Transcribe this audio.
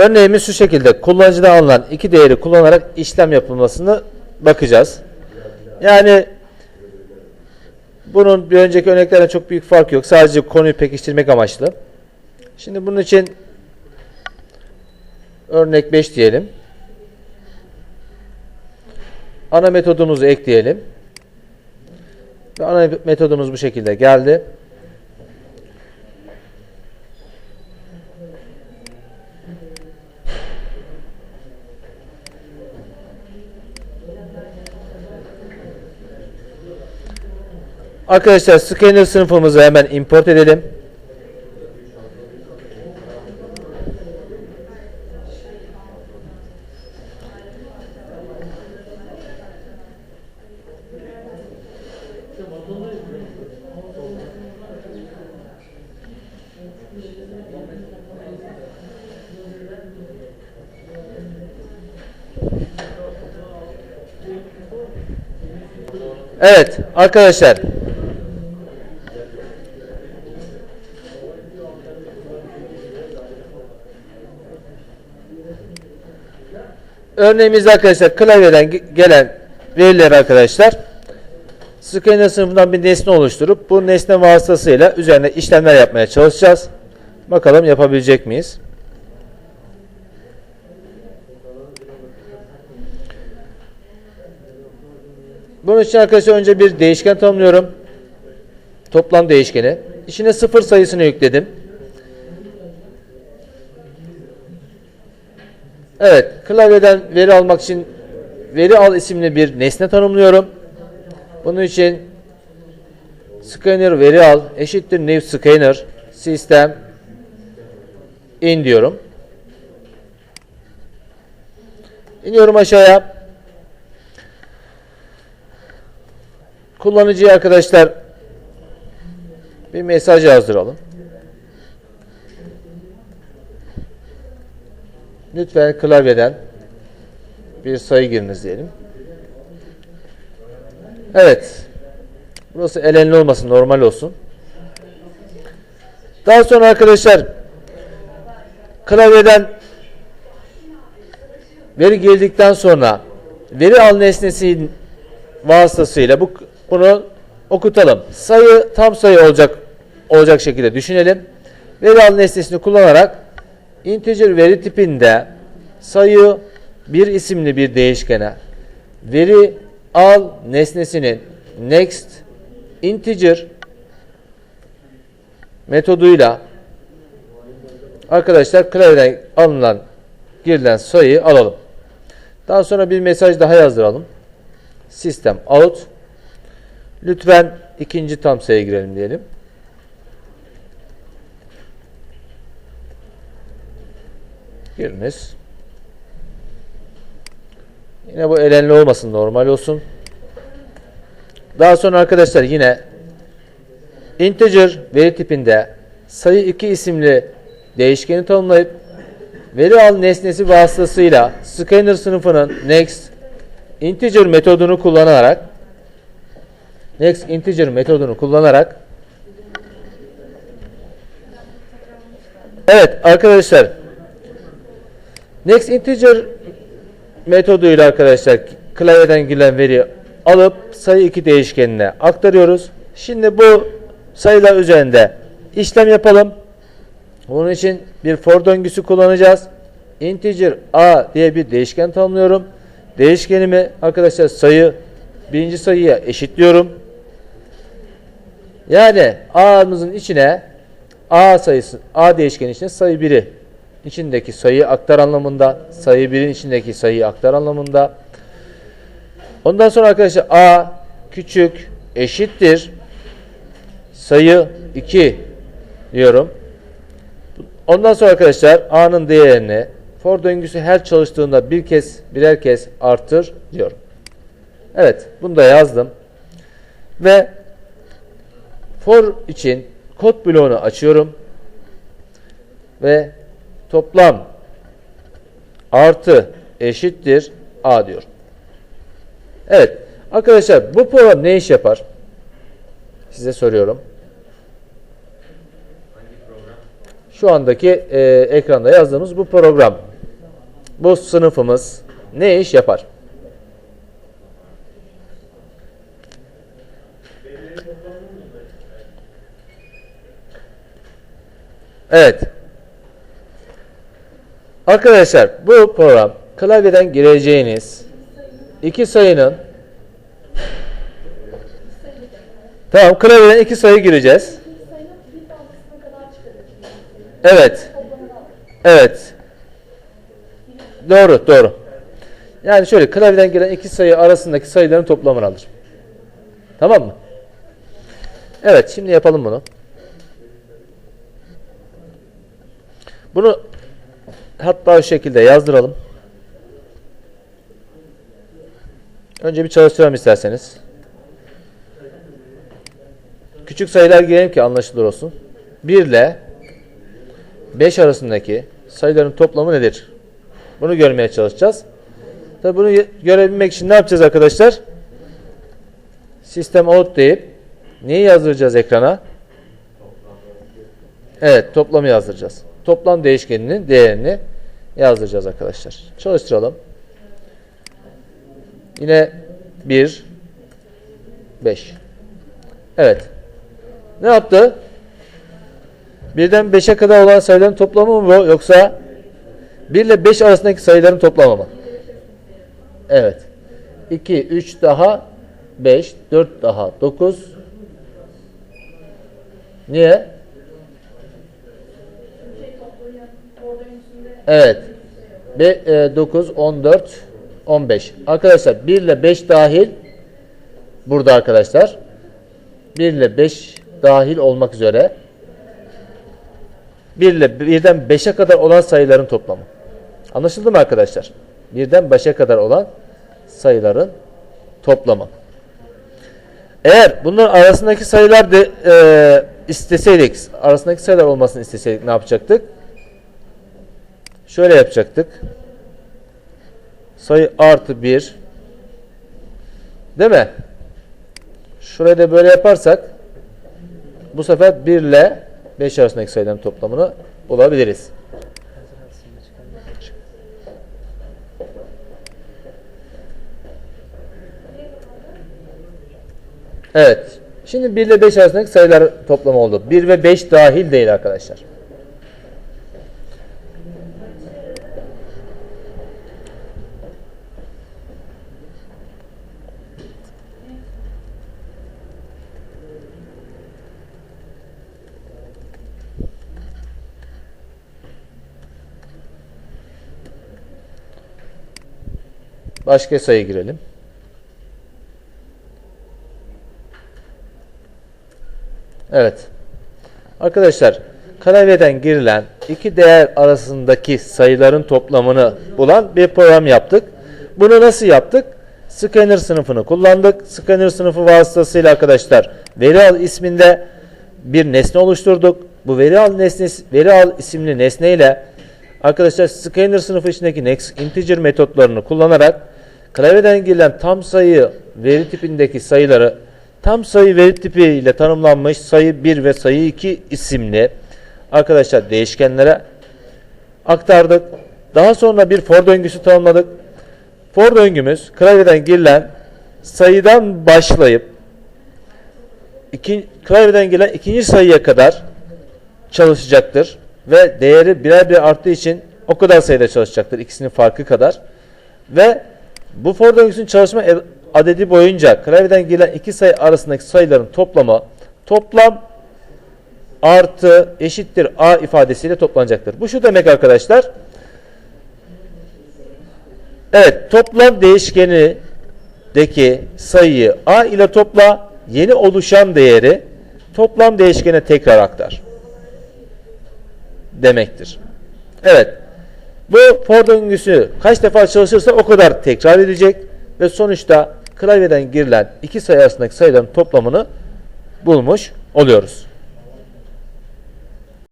Örneğimiz şu şekilde. Kullanıcıdan alınan iki değeri kullanarak işlem yapılmasını bakacağız. Yani bunun bir önceki örneklerden çok büyük fark yok. Sadece konuyu pekiştirmek amaçlı. Şimdi bunun için örnek 5 diyelim. Ana metodumuzu ekleyelim. Ve ana metodumuz bu şekilde geldi. Arkadaşlar scanner sınıfımızı hemen import edelim. Evet arkadaşlar Örneğimizde arkadaşlar klavyeden ge- gelen verileri arkadaşlar scanner sınıfından bir nesne oluşturup bu nesne vasıtasıyla üzerine işlemler yapmaya çalışacağız. Bakalım yapabilecek miyiz? Bunun için arkadaşlar önce bir değişken tanımlıyorum. Toplam değişkeni. İçine sıfır sayısını yükledim. Evet, klavyeden veri almak için veri al isimli bir nesne tanımlıyorum. Bunun için scanner veri al eşittir new scanner sistem in diyorum. İniyorum aşağıya. Kullanıcıya arkadaşlar bir mesaj yazdıralım. Lütfen klavyeden bir sayı giriniz diyelim. Evet. Burası elenli olmasın, normal olsun. Daha sonra arkadaşlar klavyeden veri girdikten sonra veri al nesnesinin vasıtasıyla bu bunu okutalım. Sayı tam sayı olacak olacak şekilde düşünelim. Veri al nesnesini kullanarak integer veri tipinde sayı bir isimli bir değişkene veri al nesnesinin next integer metoduyla arkadaşlar klavyeden alınan girilen sayıyı alalım. Daha sonra bir mesaj daha yazdıralım. System out lütfen ikinci tam sayıya girelim diyelim. Giriniz. Yine bu elenli olmasın, normal olsun. Daha sonra arkadaşlar yine integer veri tipinde sayı 2 isimli değişkeni tanımlayıp veri al nesnesi vasıtasıyla scanner sınıfının next integer metodunu kullanarak next integer metodunu kullanarak Evet arkadaşlar next integer metoduyla arkadaşlar klavyeden girilen veri alıp sayı 2 değişkenine aktarıyoruz. Şimdi bu sayılar üzerinde işlem yapalım. Bunun için bir for döngüsü kullanacağız. Integer a diye bir değişken tanımlıyorum. Değişkenimi arkadaşlar sayı birinci sayıya eşitliyorum. Yani a'mızın içine a sayısı a değişkenin içine sayı 1'i içindeki sayıyı aktar anlamında, sayı 1'in içindeki sayıyı aktar anlamında. Ondan sonra arkadaşlar a küçük eşittir sayı 2 diyorum. Ondan sonra arkadaşlar a'nın değerini for döngüsü her çalıştığında bir kez birer kez artır diyorum. Evet bunu da yazdım. Ve for için kod bloğunu açıyorum. Ve toplam artı eşittir a diyorum. Evet arkadaşlar bu program ne iş yapar? Size soruyorum. Şu andaki e, ekranda yazdığımız bu program bu sınıfımız ne iş yapar? Evet. Arkadaşlar bu program klavyeden gireceğiniz iki sayının Tamam klavyeden iki sayı gireceğiz. Evet. Evet. Doğru, doğru. Yani şöyle klavyeden giren iki sayı arasındaki sayıların toplamını alır. Tamam mı? Evet, şimdi yapalım bunu. Bunu hatta şu şekilde yazdıralım. Önce bir çalıştıralım isterseniz. Küçük sayılar girelim ki anlaşılır olsun. 1 ile 5 arasındaki sayıların toplamı nedir? Bunu görmeye çalışacağız. Tabi bunu görebilmek için ne yapacağız arkadaşlar? Sistem out deyip neyi yazdıracağız ekrana? Evet toplamı yazdıracağız. Toplam değişkeninin değerini yazdıracağız arkadaşlar. Çalıştıralım. Yine 1 5 Evet. Ne yaptı? Birden 5'e kadar olan sayıların toplamı mı bu yoksa 1 ile 5 arasındaki sayıların toplamı mı? Evet. 2, 3 daha 5, 4 daha 9. Niye? Evet. Be, e, 9, 14, 15. Arkadaşlar 1 ile 5 dahil burada arkadaşlar 1 ile 5 dahil olmak üzere 1 ile 1'den 5'e kadar olan sayıların toplamı. Anlaşıldı mı arkadaşlar? 1'den 5'e kadar olan sayıların toplamı. Eğer bunların arasındaki sayılar de, e, isteseydik, arasındaki sayılar olmasını isteseydik ne yapacaktık? Şöyle yapacaktık. Sayı artı 1 değil mi? Şurayı da böyle yaparsak bu sefer 1 ile 5 arasındaki sayıların toplamını bulabiliriz. Evet. Şimdi 1 ile 5 arasındaki sayılar toplamı oldu. 1 ve 5 dahil değil arkadaşlar. Başka sayı girelim. Evet. Arkadaşlar klavyeden girilen iki değer arasındaki sayıların toplamını bulan bir program yaptık. Bunu nasıl yaptık? Scanner sınıfını kullandık. Scanner sınıfı vasıtasıyla arkadaşlar veri al isminde bir nesne oluşturduk. Bu veri al nesnesi, veri al isimli nesne ile arkadaşlar scanner sınıfı içindeki next integer metotlarını kullanarak klavyeden girilen tam sayı veri tipindeki sayıları tam sayı veri tipi ile tanımlanmış sayı 1 ve sayı 2 isimli arkadaşlar değişkenlere aktardık. Daha sonra bir for döngüsü tanımladık. For döngümüz klavyeden girilen sayıdan başlayıp iki, klavyeden gelen ikinci sayıya kadar çalışacaktır. Ve değeri birer bir arttığı için o kadar sayıda çalışacaktır. ikisinin farkı kadar. Ve bu for döngüsünün çalışma adedi boyunca klavyeden gelen iki sayı arasındaki sayıların toplamı toplam artı eşittir a ifadesiyle toplanacaktır. Bu şu demek arkadaşlar. Evet toplam değişkenideki sayıyı a ile topla yeni oluşan değeri toplam değişkene tekrar aktar. Demektir. Evet. Bu for döngüsü kaç defa çalışırsa o kadar tekrar edecek ve sonuçta klavyeden girilen iki sayı arasındaki sayıların toplamını bulmuş oluyoruz.